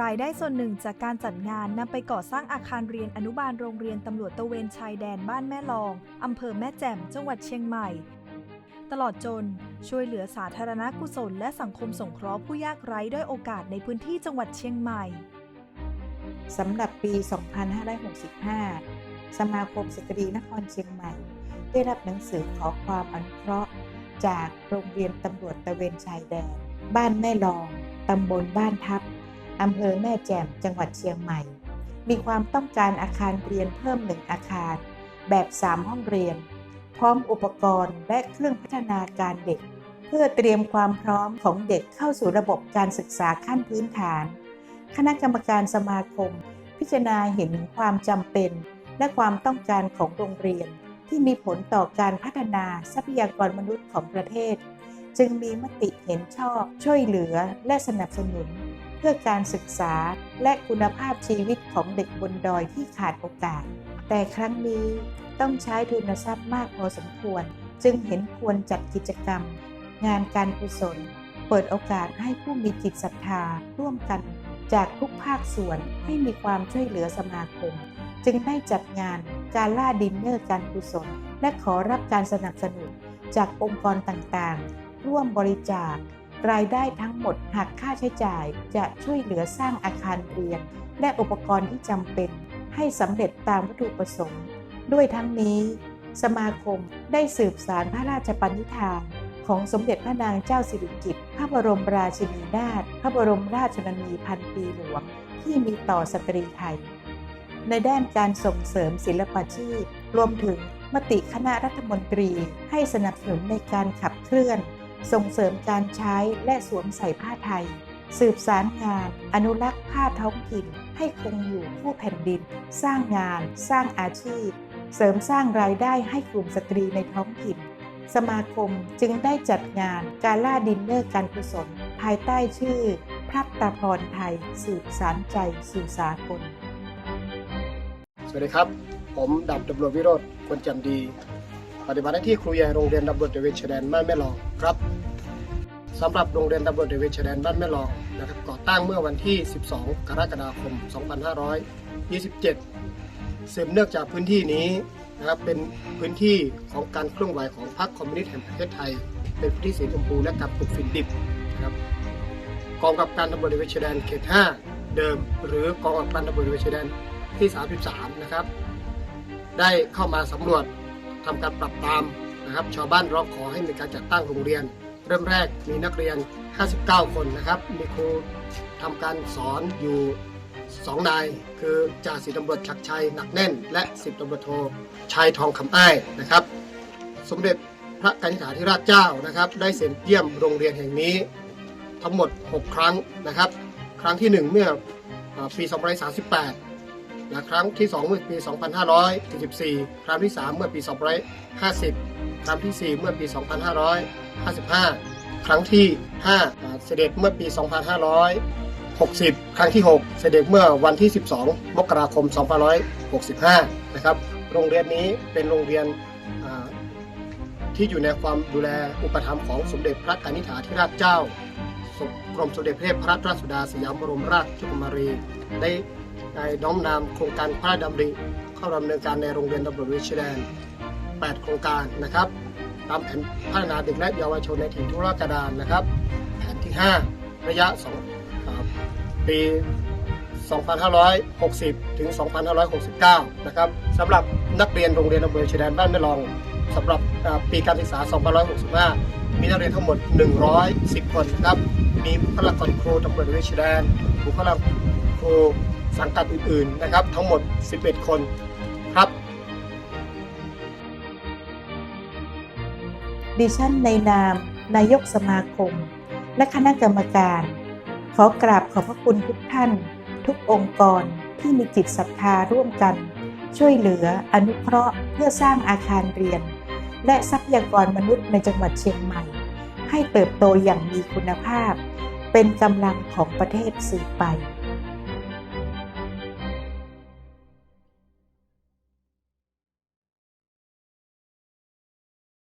รายได้ส่วนหนึ่งจากการจัดงานนำไปก่อสร้างอาคารเรียนอนุบาลโรงเรียนตำรวจตะเวนชายแดนบ้านแม่ลองอำเภอแม่แจ่มจังหวัดเชียงใหม่ ตลอดจนช่วยเหลือสาธารณกุศล และสังคมสงเคราะห์ผู้ยากไร้ด้วยโอกาสในพื้นที่จังหวัดเชียงใหม่สำหรับปี 2565 สมาคมสตรีนครเชียงใหม่ ได้รับหนังสือขอความอนุเคราะห์ จากโรงเรียนตำรวจตะเวนชายแดน บ้านแม่ลอง ตำบลบ้านทับ อำเภอแม่แจ่มจังหวัดเชียงใหม่ มีความต้องการอาคารเรียนเพิ่มหนึ่งอาคาร แบบ 3 ห้องเรียน พร้อมอุปกรณ์และเครื่องพัฒนาการเด็ก เพื่อเตรียมความพร้อมของเด็กเข้าสู่ระบบการศึกษาขั้นพื้นฐาน คณะกรรมการสมาคม พิจารณาเห็นความจำเป็น และความต้องการของโรงเรียน ที่มีผลต่อการพัฒนาทรัพยากรมนุษย์ของประเทศ จึงมีมติเห็นชอบช่วยเหลือและสนับสนุน เพื่อการศึกษาและคุณภาพชีวิตของเด็กบนดอยที่ขาดโอกาส แต่ครั้งนี้ต้องใช้ทุนทรัพย์มากพอสมควร จึงเห็นควรจัดกิจกรรม งานการกุศล เปิดโอกาสให้ผู้มีจิตศรัทธาร่วมกันจากทุกภาคส่วนให้มีความช่วยเหลือสมาคม จึงได้จัดงานการล่าดินเนอร์การกุศล และขอรับการสนับสนุนจากองค์กรต่างๆ ร่วมบริจาค รายได้ทั้งหมดหักค่าใช้จ่ายจะช่วยเหลือสร้างอาคารเรียน และอุปกรณ์ที่จำเป็นให้สำเร็จตามวัตถุประสงค์ ด้วยทั้งนี้ สมาคมได้สืบสารพระราชปณิธานของสมเด็จพระนางเจ้าสิริกิติ์ พระบรมราชินีนาถ พระบรมราชชนนีพันปีหลวง ที่มีต่อสตรีไทย ในด้านการส่งเสริมศิลปาชีพ รวมถึงมติคณะรัฐมนตรีให้สนับสนุนในการขับเคลื่อน ส่งเสริมการใช้และสวมใส่ผ้าไทย สืบสารงาน อนุรักษ์ผ้าท้องถิ่น ให้คงอยู่คู่แผ่นดิน สร้างงาน สร้างอาชีพ เสริมสร้างรายได้ให้กลุ่มสตรีในท้องถิ่น สมาคมจึงได้จัดงานการล่าดินเนอร์การกุศลภายใต้ชื่อ พระตาพรไทย สืบสารใจสู่สากลสวัสดีครับ ผมดับตำรวจวิโรธคนจำดี ปฏิบัติหน้าที่ครูใหญ่โรงเรียนตำรวจตระเวชแดนบ้านแม่ลองครับสำหรับโรงเรียนตำรวจตระเวชแดนบ้านแม่ลองนะครับก่อตั้งเมื่อวันที่ 12 กรกฎาคม 2527สืบเนื่องจากพื้นที่นี้นะครับเป็นพื้นที่ของการเคลื่อนไหวของพรรคคอมมิวนิสต์แห่งประเทศไทย เป็นพื้นที่สีชมพูและการปลูกฝิ่นดิบนะครับกองกับการตำรวจตระเวชแดนเขต 5 เดิม หรือกองกับการตำรวจตระเวชแดนที่ 33 นะครับได้เข้ามาสำรวจ ทำการปรับปรามนะครับ ชาวบ้านร้องขอให้มีการจัดตั้งโรงเรียน เริ่มแรกมีนักเรียน 59 คนนะครับ มีครูทำการสอนอยู่2นายคือจ่าสิบตำรวจชักชัยหนักแน่น และสิบตำรวจโทชัยทองคำอ้ายนะครับ สมเด็จพระกนิษฐาธิราชเจ้านะครับ ได้เสด็จเยี่ยมโรงเรียนแห่งนี้ ทั้งหมด 6 ครั้งนะครับ ครั้งที่ 1 เมื่อเอ่อปี2538 และครั้งที่ 2 เมื่อปี 2544 ครั้งที่ 3 เมื่อปี 2550 ครั้งที่ 4 เมื่อปี 2555 ครั้งที่5อ่าเสด็จเมื่อปี 2560 ครั้งที่ 6 เสด็จเมื่อวันที่ 12 มกราคม 2565 นะครับ โรงเรียนนี้เป็นโรงเรียนที่อยู่ในความดูแลอุปถัมภ์ของสมเด็จพระกนิษฐาธิราชเจ้ากรมสมเด็จพระเทพพระราชสุดาสยามบรมราชกุมารีได้ ได้น้อมนำโครงการพระราชดำริเข้าดำเนินการในโรงเรียนตำรวจวิชแดน 8 โครงการนะครับตามแผนพัฒนาเด็กและเยาวชนในถิ่นทุรกันดารนะครับ แผนที่ 5 ระยะ2อ่าปี 2560 ถึง 2569 นะครับสำหรับนักเรียนโรงเรียนตำรวจชายแดนบ้านแม่ลองสำหรับปีการศึกษา 2565 มีนักเรียนทั้งหมด 110 คนนะครับ มีบุคลากรครูตำรวจวิชแดนบุคลากรครู สังกัดอื่นๆนะครับ ทั้งหมด 11 คนครับ ดิฉันในนาม นายกสมาคม และคณะกรรมการ ขอกราบขอบพระคุณทุกท่าน ทุกองค์กรที่มีจิตศรัทธาร่วมกัน ช่วยเหลืออนุเคราะห์เพื่อสร้างอาคารเรียน และทรัพยากรมนุษย์ในจังหวัดเชียงใหม่ ให้เติบโตอย่างมีคุณภาพ เป็นกำลังของประเทศสืบไป